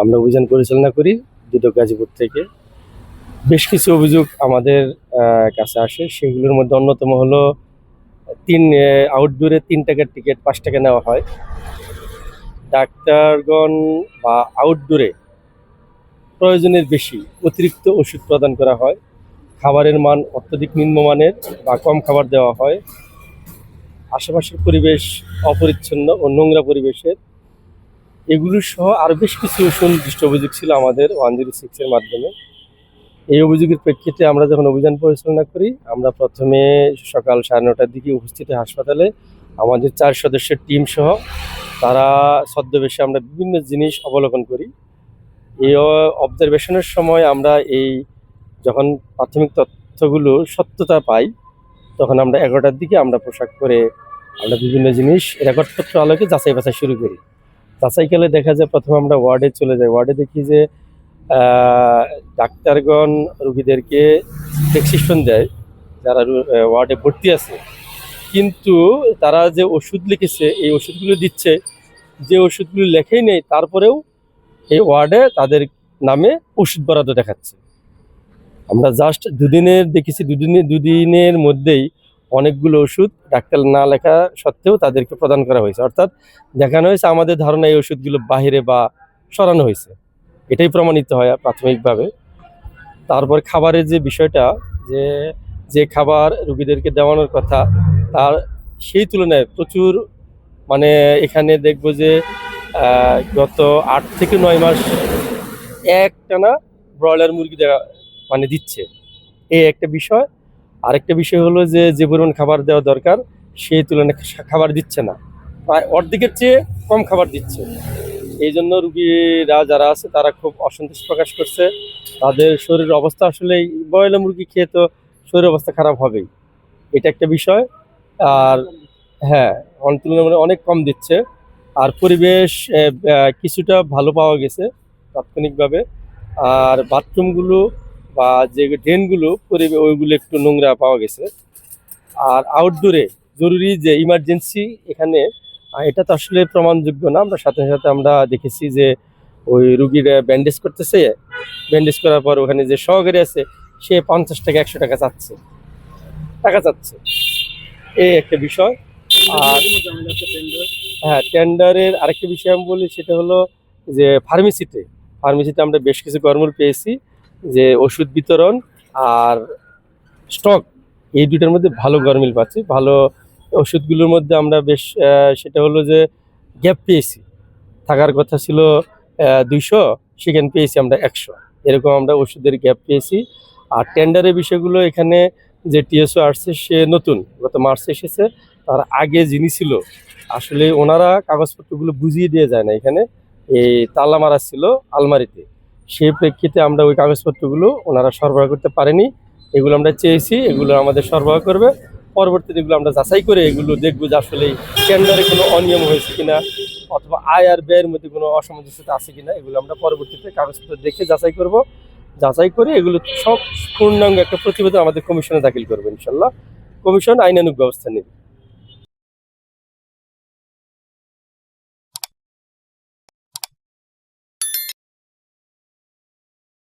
আমরা অভিযান পরিচালনা করি দুদক গাজীপুর থেকে। বেশ কিছু অভিযোগ আমাদের কাছে আসে। সেগুলোর মধ্যে অন্যতম হলো, তিন আউটডোরে তিন টাকার টিকিট পাঁচ টাকা নেওয়া হয়। ডাক্তারগণ বা আউটডোরে প্রয়োজনের বেশি অতিরিক্ত ওষুধ প্রদান করা হয়। খাবারের মান অত্যধিক নিম্নমানের বা কম খাবার দেওয়া হয়। আশেপাশের পরিবেশ অপরিচ্ছন্ন ও নোংরা পরিবেশের এগুলো সহ আরও বেশ কিছু সুনির্দিষ্ট অভিযোগ ছিল আমাদের ওয়ান জিরো সিক্সের মাধ্যমে। এই অভিযোগের প্রেক্ষিতে আমরা যখন অভিযান পরিচালনা করি, আমরা প্রথমে সকাল সাড়ে নটার দিকে উপস্থিত হাসপাতালে। আমাদের চার সদস্যের টিম সহ তারা ছদ্মবেশে আমরা বিভিন্ন জিনিস অবলোকন করি। এই অবজারভেশনের সময় আমরা এই যখন প্রাথমিক তথ্যগুলো সত্যতা পাই, তখন আমরা এগারোটার দিকে আমরা পোশাক করে আমরা বিভিন্ন জিনিস রেকর্ডপত্র আলোকে যাচাই বাছাই শুরু করি। যাচাইকালে দেখা যায় প্রথমে আমরা ওয়ার্ডে চলে যাই। ওয়ার্ডে দেখি যে ডাক্তারগণ রুগীদেরকে প্রেসক্রিপশন দেয়, যারা ওয়ার্ডে ভর্তি আছে। কিন্তু তারা যে ওষুধ লিখেছে, এই ওষুধগুলো দিচ্ছে, যে ওষুধগুলো লেখেই নেই, তারপরেও এই ওয়ার্ডে তাদের নামে ওষুধ বরাদ্দ দেখাচ্ছে। আমরা জাস্ট দুদিনের, দেখেছি দুদিনের দুদিনের মধ্যেই অনেকগুলো ওষুধ ডাক্তার না লেখা সত্ত্বেও তাদেরকে প্রদান করা হয়েছে। অর্থাৎ দেখানো হয়েছে আমাদের ধারণা এই ওষুধগুলো বাহিরে বা সরানো হয়েছে। এটাই প্রমাণিত হয় প্রাথমিকভাবে। তারপর খাবারের যে বিষয়টা, যে যে খাবার রুগীদেরকে দেওয়ানোর কথা, তার সেই তুলনায় প্রচুর মানে এখানে দেখব যে গত আট থেকে নয় মাস একটানা ব্রয়লার মুরগি দেওয়া মানে দিচ্ছে। এই একটা বিষয় আরেকটা বিষয় হলো যে যে পরিমাণ খাবার দেওয়া দরকার, সেই তুলনায় খাবার দিচ্ছে না। প্রায় অর্ধেকের চেয়ে কম খাবার দিচ্ছে। এই জন্য রুগীরা যারা আছে, তারা খুব অসন্তোষ প্রকাশ করছে। তাদের শরীরের অবস্থা আসলে ব্রয়লার মুরগি খেয়ে তো শরীরের অবস্থা খারাপ হবেই। এটা একটা বিষয়। আর হ্যাঁ তুলনামূলক অনেক কম দিচ্ছে। আর পরিবেশ কিছুটা ভালো পাওয়া গেছে, তাৎক্ষণিকভাবে। আর বাথরুমগুলো বা যে ড্রেনগুলো পরিবে ওইগুলো একটু নোংরা পাওয়া গেছে। আর আউটডোরে জরুরি যে ইমার্জেন্সি এখানে এটা তো আসলে প্রমাণযোগ্য না। আমরা সাথে সাথে আমরা দেখেছি যে ওই রুগীরা ব্যান্ডেজ করতেছে। ব্যান্ডেজ করার পর ওখানে যে সহকারী আছে, সে পঞ্চাশ টাকা একশো টাকা চাচ্ছে। টাকা চাচ্ছে। এই একটা বিষয়। আর হ্যাঁ টেন্ডারের আরেকটা বিষয় আমি বলি, সেটা হলো যে ফার্মেসিতে ফার্মেসিতে আমরা বেশ কিছু কর্মর পেয়েছি। যে ওষুধ বিতরণ আর স্টক, এই দুইটার মধ্যে ভালো গরমিল পাচ্ছি। ভালো ওষুধগুলোর মধ্যে আমরা বেশ সেটা হলো যে গ্যাপ পেয়েছি। থাকার কথা ছিল দুইশো, সেখানে পেয়েছি আমরা একশো। এরকম আমরা ওষুধের গ্যাপ পেয়েছি। আর টেন্ডারের বিষয়গুলো এখানে যে টিএসও আসছে, সে নতুন। গত মার্চে এসেছে। তার আগে যিনি ছিল, আসলে ওনারা কাগজপত্রগুলো বুঝিয়ে দিয়ে যায় না এখানে। এই তালা মারা ছিল আলমারিতে। সেই প্রেক্ষিতে আমরা ওই কাগজপত্রগুলো ওনারা সরবরাহ করতে পারেনি। এগুলো আমরা চেয়েছি, এগুলো আমাদের সরবরাহ করবে। পরবর্তীতে এগুলো আমরা যাচাই করে এগুলো দেখব যে আসলে টেন্ডারে কোনো অনিয়ম হয়েছে কিনা অথবা আয় আর ব্যয়ের মধ্যে কোনো অসামঞ্জস্যতা আছে কিনা, এগুলো আমরা পরবর্তীতে কাগজপত্র দেখে যাচাই করব। যাচাই করে এগুলো সব পূর্ণাঙ্গ একটা প্রতিবেদন আমাদের কমিশনে দাখিল করব ইনশাল্লাহ। কমিশন আইনানুগ ব্যবস্থা নেবে।